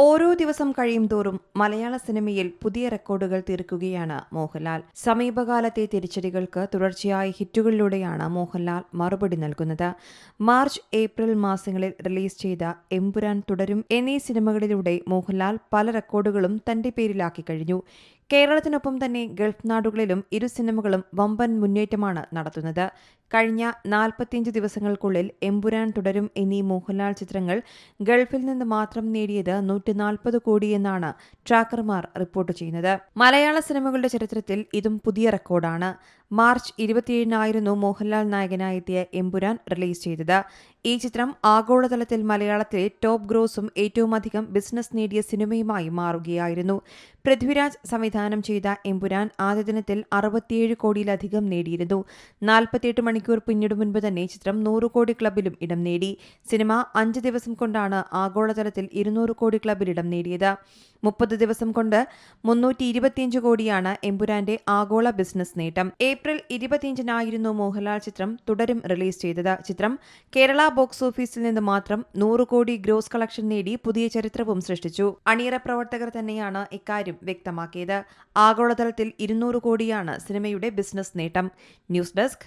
ഓരോ ദിവസം കഴിയും തോറും മലയാള സിനിമയിൽ പുതിയ റെക്കോർഡുകൾ തീർക്കുകയാണ് മോഹൻലാൽ. സമീപകാലത്തെ തിരിച്ചടികൾക്ക് തുടർച്ചയായ ഹിറ്റുകളിലൂടെയാണ് മോഹൻലാൽ മറുപടി നൽകുന്നത്. മാർച്ച് ഏപ്രിൽ മാസങ്ങളിൽ റിലീസ് ചെയ്ത എമ്പുരാൻ തുടരും എന്നീ സിനിമകളിലൂടെ മോഹൻലാൽ പല റെക്കോർഡുകളും തന്റെ പേരിലാക്കി കഴിഞ്ഞു. കേരളത്തിനൊപ്പം തന്നെ ഗൾഫ് നാടുകളിലും ഇരു സിനിമകളും വമ്പൻ മുന്നേറ്റമാണ് നടത്തുന്നത്. കഴിഞ്ഞ നാൽപ്പത്തിയഞ്ച് ദിവസങ്ങൾക്കുള്ളിൽ എമ്പുരാൻ തുടരും എന്നീ മോഹൻലാൽ ചിത്രങ്ങൾ ഗൾഫിൽ നിന്ന് മാത്രം നേടിയത് നൂറ്റി നാൽപ്പത് കോടിയെന്നാണ് ട്രാക്കർമാർ റിപ്പോർട്ട് ചെയ്യുന്നത്. മലയാള സിനിമകളുടെ ചരിത്രത്തിൽ ഇതും പുതിയ റെക്കോർഡാണ്. മാർച്ച് ഇരുപത്തിയേഴിനായിരുന്നു മോഹൻലാൽ നായകനായെത്തിയ എമ്പുരാൻ റിലീസ് ചെയ്തത്. ഈ ചിത്രം ആഗോളതലത്തിൽ മലയാളത്തിലെ ടോപ്പ് ഗ്രോസും ഏറ്റവുമധികം ബിസിനസ് നേടിയ സിനിമയുമായി മാറുകയായിരുന്നു. പൃഥ്വിരാജ് സംവിധാനം ചെയ്ത എമ്പുരാൻ ആദ്യ ദിനത്തിൽ അറുപത്തിയേഴ് കോടിയിലധികം നേടിയിരുന്നു. നാൽപ്പത്തിയെട്ട് മണിക്കൂർ പിന്നീട് മുൻപ് തന്നെ ചിത്രം നൂറ് കോടി ക്ലബിലും ഇടം നേടി. സിനിമ അഞ്ച് ദിവസം കൊണ്ടാണ് ആഗോളതലത്തിൽ ഇരുന്നൂറ് കോടി ക്ലബിൽ ഇടം നേടിയത്. മുപ്പത് ദിവസം കൊണ്ട് മുന്നൂറ്റി ഇരുപത്തിയഞ്ച് കോടിയാണ് എമ്പുരാന്റെ ആഗോള ബിസിനസ് നേട്ടം. ഏപ്രിൽ ഇരുപത്തിയഞ്ചിനായിരുന്നു മോഹൻലാൽ ചിത്രം തുടരും റിലീസ് ചെയ്തത്. ചിത്രം കേരള ബോക്സ് ഓഫീസിൽ നിന്ന് മാത്രം നൂറ് കോടി ഗ്രോസ് കളക്ഷൻ നേടി പുതിയ ചരിത്രവും സൃഷ്ടിച്ചു. അണിയറ പ്രവർത്തകർ തന്നെയാണ് ഇക്കാര്യം വ്യക്തമാക്കിയത്. ആഗോളതലത്തിൽ ഇരുന്നൂറ് കോടിയാണ് സിനിമയുടെ ബിസിനസ് നേട്ടം. News desk